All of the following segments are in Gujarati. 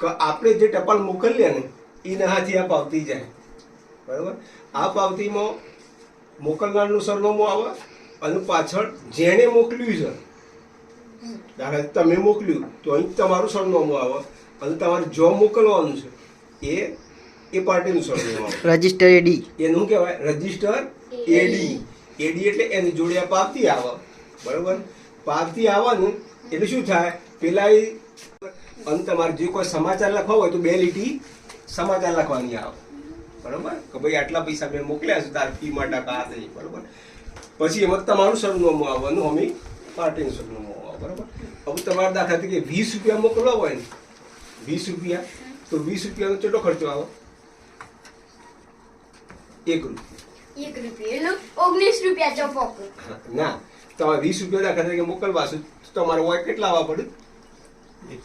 કે આપણે જે ટપાલ મોકલીએ ને એના હાથી આ પાવતી જાય. બરાબર? આ પાવતીમાં મોકલનારનું સરનામું આવે અને પાછળ જેણે મોકલ્યું છે દાખલા તમે મોકલ્યું તો અહીં તમારું સરનામું આવે અને તમારે જો મોકલવાનું છે એ એ પાર્ટીનું સરનામું આવે. રજિસ્ટર એડી એનું કહેવાય? રજિસ્ટર એડી એડી એટલે એની જોડે આ પાવતી આવે. બરાબર? પાવતી આવે ને એટલે શું થાય? પેલા એ અને તમારે જે કોઈ સમાચાર લખવા હોય તો બે લીટી સમાચાર લખવાની આવે. બરોબર? કે ભાઈ આટલા પૈસા મેં મોકલ્યા છે તાર ફી માટે આ થઈ બરોબર? પછી એમાં તમારું સરનામું આવવાનું અમે પાર્ટીનું સરનામું આવે બરોબર? હવે તમારે દાખલા તરીકે વીસ રૂપિયા મોકલવા હોય ને વીસ રૂપિયા તો વીસ રૂપિયાનો કેટલો ખર્ચો આવે? એક રૂપિયા. એક રૂપિયા. ઓગણીસ રૂપિયા ના. તમારે વીસ રૂપિયા દાખલા તરીકે મોકલવા છો તો તમારે હોય કેટલા આવવા પડે?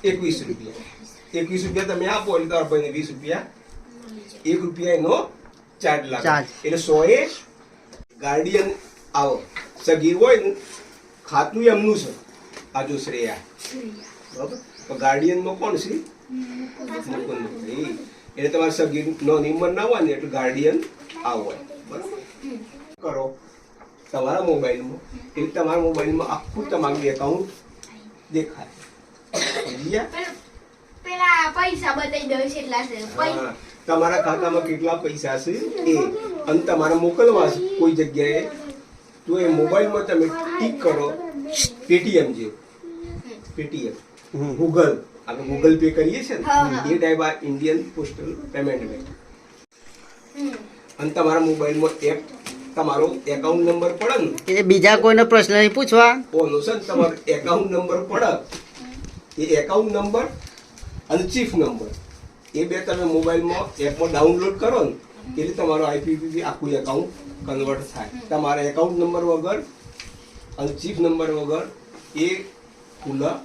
એકવીસ રૂપિયા. એકવીસ રૂપિયા તમે આપો એટલે તમારા ભાઈને વીસ રૂપિયા. એક રૂપિયા એનો ચાર્જ લાગે. એટલે સો એ ગાર્ડિયન આવો. સગીર હોય ને ખાતું એમનું છે. આ જો શ્રેયા. બરાબર? તો ગાર્ડિયનમાં કોણ છે? મુકુંદ. એટલે તમારે સગીર નો નિમન ના હોય ને એટલે ગાર્ડિયન આવો હોય. બરાબર? કરો. તમારા મોબાઈલમાં. એટલે તમારા મોબાઈલમાં આખું તમારું એકાઉન્ટ દેખાય? પેલા પૈસા બતાવી દઉં છે એટલા છે. હા. તમારા ખાતામાં કેટલા પૈસા છે? એ. અને તમારે મોકલવા છે કોઈ જગ્યાએ? તો એ મોબાઈલમાં તમે ટીક કરો. પેટીએમ જે. પેટીએમ. ગૂગલ. આપણે ગૂગલ પે કરીએ છીએ ને. એ ટાઈપ આ ઇન્ડિયન પોસ્ટલ પેમેન્ટ બેંક અને તમારા મોબાઈલમાં એપ તમારો એકાઉન્ટ નંબર પડે ને એ બીજા કોઈનો પ્રશ્ન નહીં પૂછવા. ઓનો છે ને તમારો એકાઉન્ટ નંબર પડે. એ એકાઉન્ટ નંબર અને ચીફ નંબર એ બે તમે મોબાઈલમાં એપમાં ડાઉનલોડ કરો ને એટલે તમારો આઈપીપીથી આખું એકાઉન્ટ કન્વર્ટ થાય. તમારા એકાઉન્ટ નંબર વગર અને ચીફ નંબર વગર એ ખુલ્લા